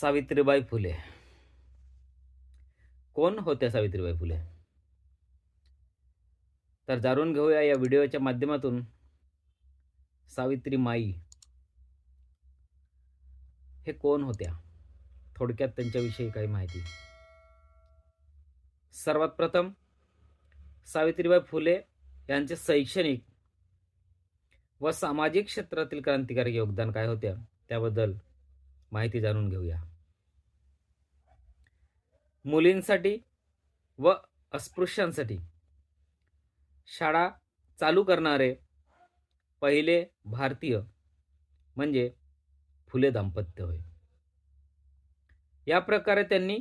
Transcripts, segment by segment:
सावित्रीबाई फुले. कोण होत्या सावित्रीबाई फुले? तर जाणून घेऊया या व्हिडिओच्या माध्यमातून. सावित्री माई. हे कोण होत्या? थोडक्यात त्यांच्याविषयी काही माहिती. सर्वात प्रथम सावित्रीबाई फुले यांचे शैक्षणिक व सामाजिक क्षेत्रातील क्रांतिकारी योगदान काय होत्या त्याबद्दल माहिती जाणून घेऊया. मुलींसाठी व अस्पृश्यांसाठी शाळा चालू करणारे पहिले भारतीय म्हणजे फुले दाम्पत्य होय. या प्रकारे त्यांनी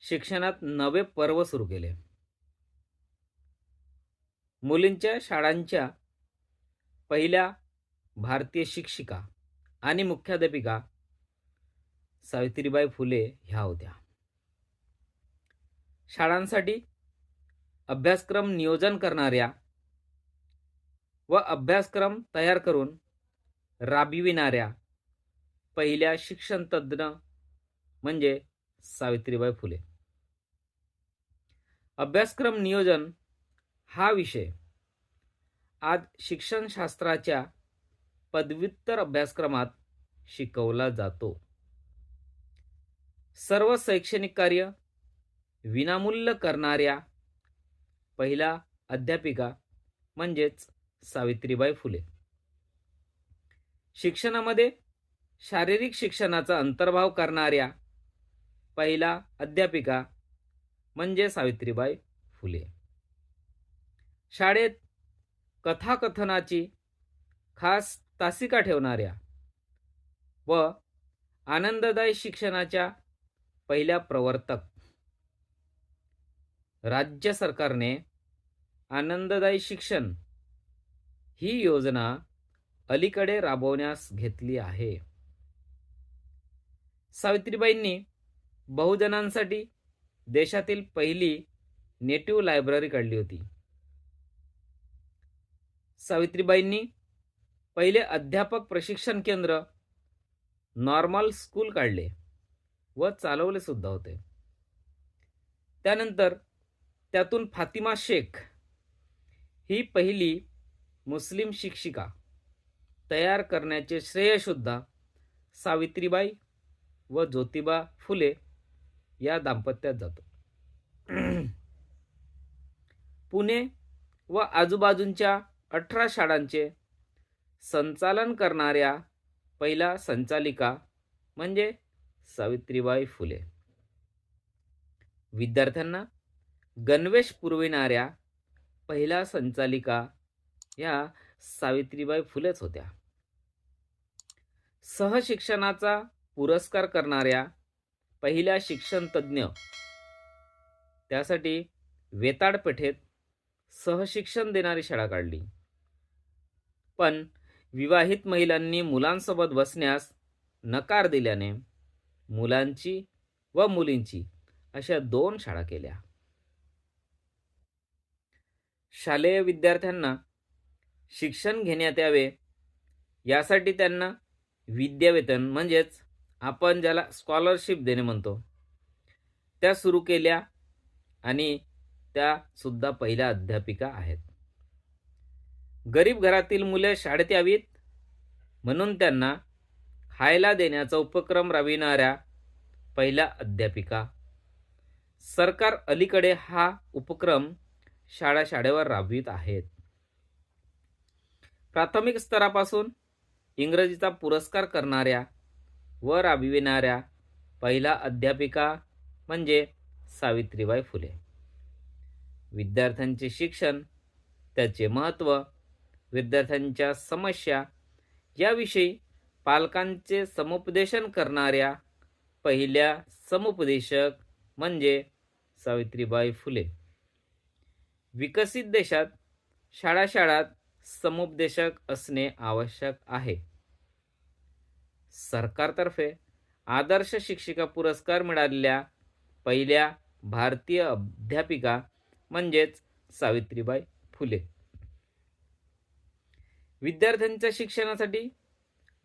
शिक्षणात नवे पर्व सुरू केले. मुलींच्या शाळांच्या पहिल्या भारतीय शिक्षिका आणि मुख्याध्यापिका सावित्रीबाई फुले ह्या होत्या. शाळांसाठी अभ्यासक्रम नियोजन करणाऱ्या व अभ्यासक्रम तयार करून राबविणाऱ्या पहिल्या शिक्षणतज्ज्ञ म्हणजे सावित्रीबाई फुले. अभ्यासक्रम नियोजन हा विषय आज शिक्षणशास्त्राच्या पदव्युत्तर अभ्यासक्रमात शिकवला जातो. सर्व शैक्षणिक कार्य विनामूल्य करणाऱ्या पहिला अध्यापिका म्हणजेच सावित्रीबाई फुले. शिक्षणामध्ये शारीरिक शिक्षणाचा अंतर्भाव करणाऱ्या पहिला अध्यापिका म्हणजे सावित्रीबाई फुले. शाळेत कथाकथनाची खास तासिका ठेवणाऱ्या व आनंददायी शिक्षणाच्या पहिल्या प्रवर्तक. राज्य सरकारने आनंददायी शिक्षण ही योजना अलीकडे राबवण्यास घेतली आहे. सावित्रीबाईंनी बहुजनांसाठी देशातील पहिली नेटिव्ह लायब्ररी काढली होती. सावित्रीबाईंनी पहिले अध्यापक प्रशिक्षण केंद्र नॉर्मल स्कूल काढले. व चालवले सुद्धा होते. त्यानंतर त्यातून फातिमा शेख ही पहिली मुस्लिम शिक्षिका तयार करण्याचे श्रेयसुद्धा सावित्रीबाई व ज्योतिबा फुले या दाम्पत्यात जातो. पुणे व आजूबाजूंच्या अठरा शाळांचे संचालन करणाऱ्या पहिला संचालिका म्हणजे सावित्रीबाई फुले. विद्यार्थ्यांना गणवेश पुरविणाऱ्या पहिल्या संचालिका या सावित्रीबाई फुलेच होत्या. सहशिक्षणाचा पुरस्कार करणाऱ्या पहिल्या शिक्षण तज्ज्ञ त्यासाठी वेताडपेठेत सहशिक्षण देणारी शाळा काढली. पण विवाहित महिलांनी मुलांसोबत बसण्यास नकार दिल्याने मुलांची व मुलींची अशा दोन शाळा केल्या. शालेय विद्यार्थ्यांना शिक्षण घेण्यात यावे यासाठी त्यांना विद्यावेतन म्हणजेच आपण ज्याला स्कॉलरशिप देणे म्हणतो त्या सुरू केल्या आणि त्या सुद्धा पहिल्या अध्यापिका आहेत. गरीब घरातील मुले शाळेत यावीत म्हणून त्यांना खायला देण्याचा उपक्रम राबविणाऱ्या पहिल्या अध्यापिका. सरकार अलीकडे हा उपक्रम शाळा शाळेवर राबवित आहेत. प्राथमिक स्तरापासून इंग्रजीचा पुरस्कार करणाऱ्या व राबविणाऱ्या पहिला अध्यापिका म्हणजे सावित्रीबाई फुले. विद्यार्थ्यांचे शिक्षण त्याचे महत्त्व विद्यार्थ्यांच्या समस्या याविषयी पालकांचे समुपदेशन करणाऱ्या पहिल्या समुपदेशक म्हणजे सावित्रीबाई फुले. विकसित देशात शाळा शाळात समुपदेशक असणे आवश्यक आहे. सरकारतर्फे आदर्श शिक्षिका पुरस्कार मिळालेल्या पहिल्या भारतीय अध्यापिका म्हणजेच सावित्रीबाई फुले. विद्यार्थ्यांच्या शिक्षणासाठी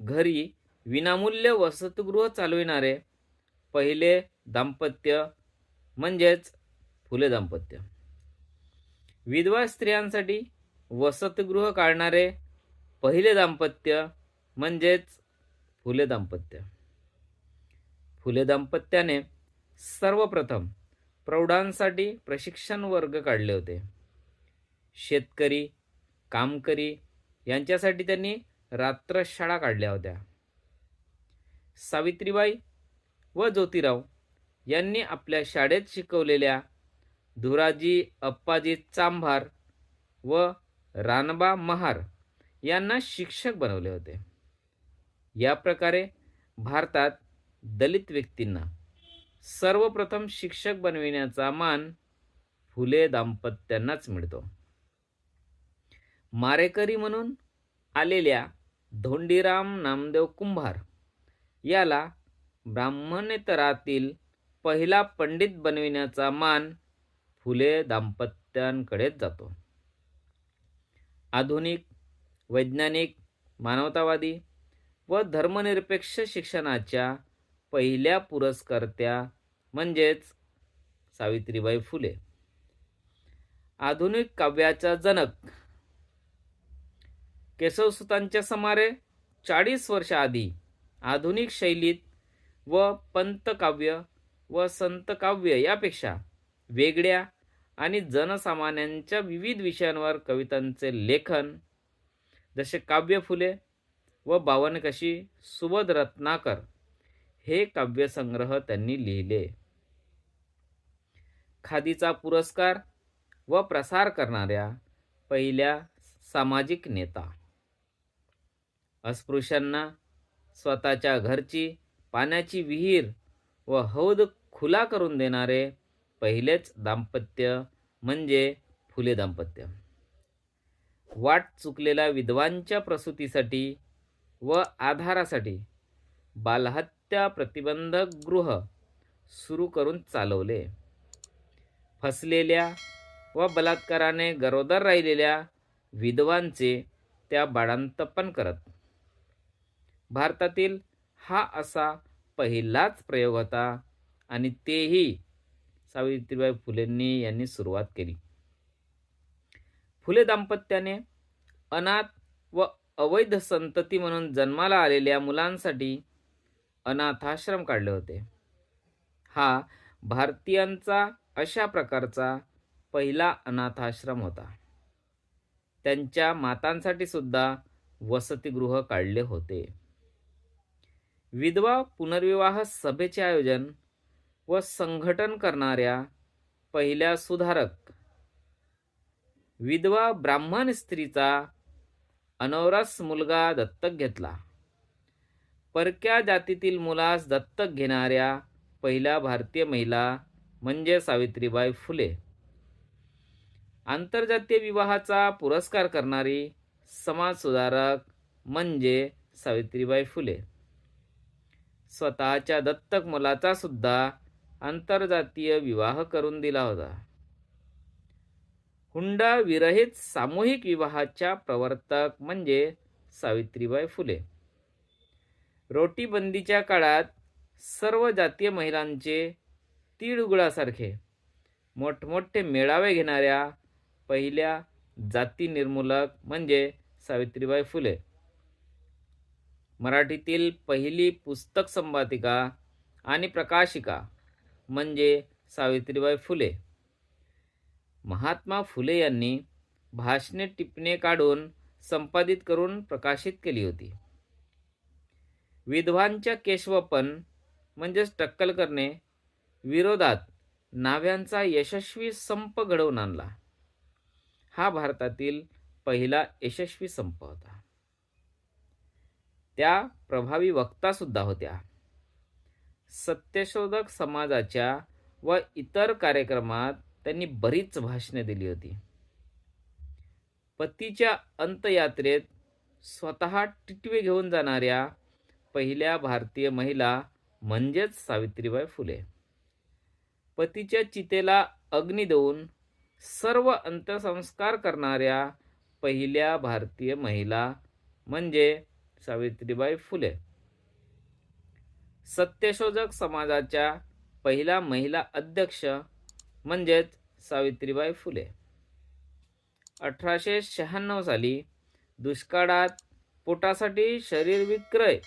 घरी विनामूल्य वसतिगृह चालविणारे पहिले दाम्पत्य म्हणजेच फुले दाम्पत्य. विधवा स्त्रियांसाठी वसतिगृह काढणारे पहिले दाम्पत्य म्हणजेच फुले दाम्पत्य. फुले दाम्पत्याने सर्वप्रथम प्रौढांसाठी प्रशिक्षण वर्ग काढले होते. शेतकरी कामकरी यांच्यासाठी त्यांनी रात्र शाळा काढल्या होत्या. सावित्रीबाई व ज्योतिराव यांनी आपल्या शाळेत शिकवलेल्या धुराजी अप्पाजी चांभार व रानबा महार यांना शिक्षक बनवले होते. या प्रकारे भारतात दलित व्यक्तींना सर्वप्रथम शिक्षक बनविण्याचा मान फुले दाम्पत्यांनाच मिळतो. मारेकरी म्हणून आलेल्या धोंडीराम नामदेव कुंभार याला ब्राह्मणेतरातील पहिला पंडित बनविण्याचा मान फुले दाम्पत्यांकडेच जातो. आधुनिक वैज्ञानिक मानवतावादी व धर्मनिरपेक्ष शिक्षणाच्या पहिल्या पुरस्कर्त्या म्हणजेच सावित्रीबाई फुले. आधुनिक काव्याचा जनक केशवसुतांच्या सुमारे चाळीस वर्षाआधी आधुनिक शैलीत व पंतकाव्य व संतकाव्य यापेक्षा वेगळ्या आणि जनसामान्यांच्या विविध विषयांवर कवितांचे लेखन जसे काव्य फुले व बावनकशी सुबोध रत्नाकर हे काव्यसंग्रह त्यांनी लिहिले. खादीचा पुरस्कार व प्रसार करणाऱ्या पहिल्या सामाजिक नेता अस्पृश्यांना स्वतःच्या घरची पाण्याची विहीर व हौद खुला करून देणारे पहिलेच दाम्पत्य म्हणजे फुले दाम्पत्य. वाट चुकलेल्या विधवांच्या प्रसूतीसाठी व आधारासाठी बालहत्या प्रतिबंधक गृह सुरू करून चालवले. फसलेल्या व बलात्काराने गरोदर राहिलेल्या विधवांचे त्या बाळांतपण करत भारतातील हा असा पहिलाच प्रयोग होता आणि तेही सावित्रीबाई फुलेंनी यांनी सुरुवात केली. फुले दाम्पत्याने अनाथ व अवैध संतती म्हणून जन्माला आलेल्या मुलांसाठी अनाथाश्रम काढले होते. हा भारतीयांचा अशा प्रकारचा पहिला अनाथाश्रम होता. त्यांच्या मातांसाठी सुद्धा वसतिगृह काढले होते. विधवा पुनर्विवाह सभेचे आयोजन व संघटन करणाऱ्या पहिल्या सुधारक. विधवा ब्राह्मण स्त्रीचा अनवरस मुलगा दत्तक घेतला. परक्या जातीतील मुलास दत्तक घेणाऱ्या पहिल्या भारतीय महिला म्हणजे सावित्रीबाई फुले. आंतरजातीय विवाहाचा पुरस्कार करणारी समाजसुधारक म्हणजे सावित्रीबाई फुले. स्वतःच्या दत्तक मुलाचा सुद्धा आंतरजातीय विवाह करून दिला होता. हुंडा विरहित सामूहिक विवाहाच्या प्रवर्तक म्हणजे सावित्रीबाई फुले. रोटीबंदीच्या काळात सर्व जातीय महिलांचे तिळगुळासारखे मोठमोठे मेळावे घेणाऱ्या पहिल्या जाती निर्मूलक म्हणजे सावित्रीबाई फुले. मराठीतील पहिली पुस्तक संपादिका आणि प्रकाशिका म्हणजे सावित्रीबाई फुले. महात्मा फुले यांनी भाषणे टिपणे काढून संपादित करून प्रकाशित केली होती. विधवांच्या केशवपन म्हणजेच टक्कल करणे विरोधात नाव्यांचा यशस्वी संप घडवून आणला. हा भारतातील पहिला यशस्वी संप होता. त्या प्रभावी वक्ता सुद्धा होत्या. सत्यशोधक समाजाच्या व इतर कार्यक्रमात त्यांनी बरीच भाषणे दिली होती. पतीच्या अंतयात्रेत स्वतः टिटवे घेऊन जाणाऱ्या पहिल्या भारतीय महिला म्हणजेच सावित्रीबाई फुले. पतीच्या चितेला अग्नी देऊन सर्व अंत्यसंस्कार करणाऱ्या पहिल्या भारतीय महिला म्हणजे सावित्रीबाई फुले. सत्यशोधक समाजाच्या पहिला महिला अध्यक्ष म्हणजेच सावित्रीबाई फुले. अठराशे शहाण्णव साली दुष्काळात पोटासाठी शरीर विक्रय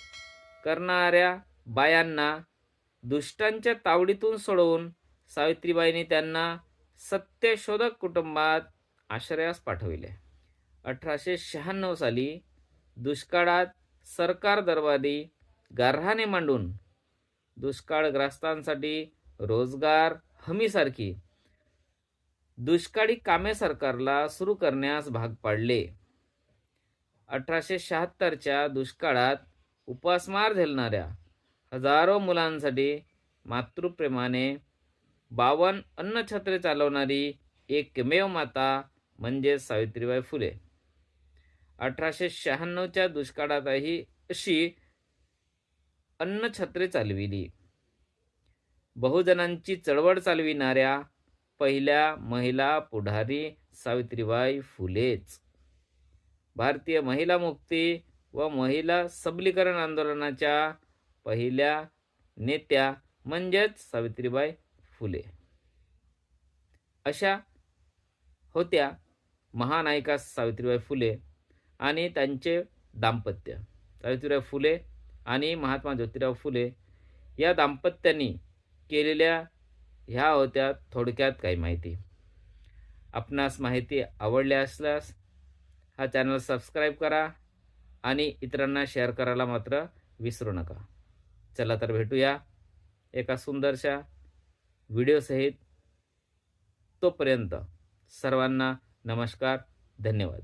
करणाऱ्या बायांना दुष्टांच्या तावडीतून सोडवून सावित्रीबाईंनी त्यांना सत्यशोधक कुटुंबात आश्रयास पाठविले. अठराशे शहाण्णव साली दुष्काळात सरकार दरवादी गाऱ्हाणे मांडून दुष्काळग्रस्तांसाठी रोजगार हमीसारखी दुष्काळी कामे सरकारला सुरू करण्यास भाग पाडले. अठराशे शहात्तरच्या दुष्काळात उपासमार झेलणाऱ्या हजारो मुलांसाठी मातृप्रेमाने बावन अन्नछत्रे चालवणारी एकमेव माता म्हणजे सावित्रीबाई फुले. अठराशे शहाण्णवच्या दुष्काळातही अशी अन्नछत्रे चालविली. बहुजनांची चळवळ चालविणाऱ्या पहिल्या महिला पुढारी सावित्रीबाई फुलेच. भारतीय महिला मुक्ती व महिला सबलीकरण आंदोलनाच्या पहिल्या नेत्या म्हणजेच सावित्रीबाई फुले. अशा होत्या महानायिका सावित्रीबाई फुले. आणि त्यांचे दाम्पत्य. सावित्रीबाई फुले आणि महात्मा ज्योतिराव फुले या दाम्पत्यांनी केलेल्या ह्या होत्या थोडक्यात काही माहिती. आपणास माहिती आवडली असल्यास हा चॅनल सबस्क्राईब करा आणि इतरांना शेअर करायला मात्र विसरू नका. चला तर भेटूया एका सुंदरशा व्हिडिओसहित तोपर्यंत सर्वांना नमस्कार धन्यवाद.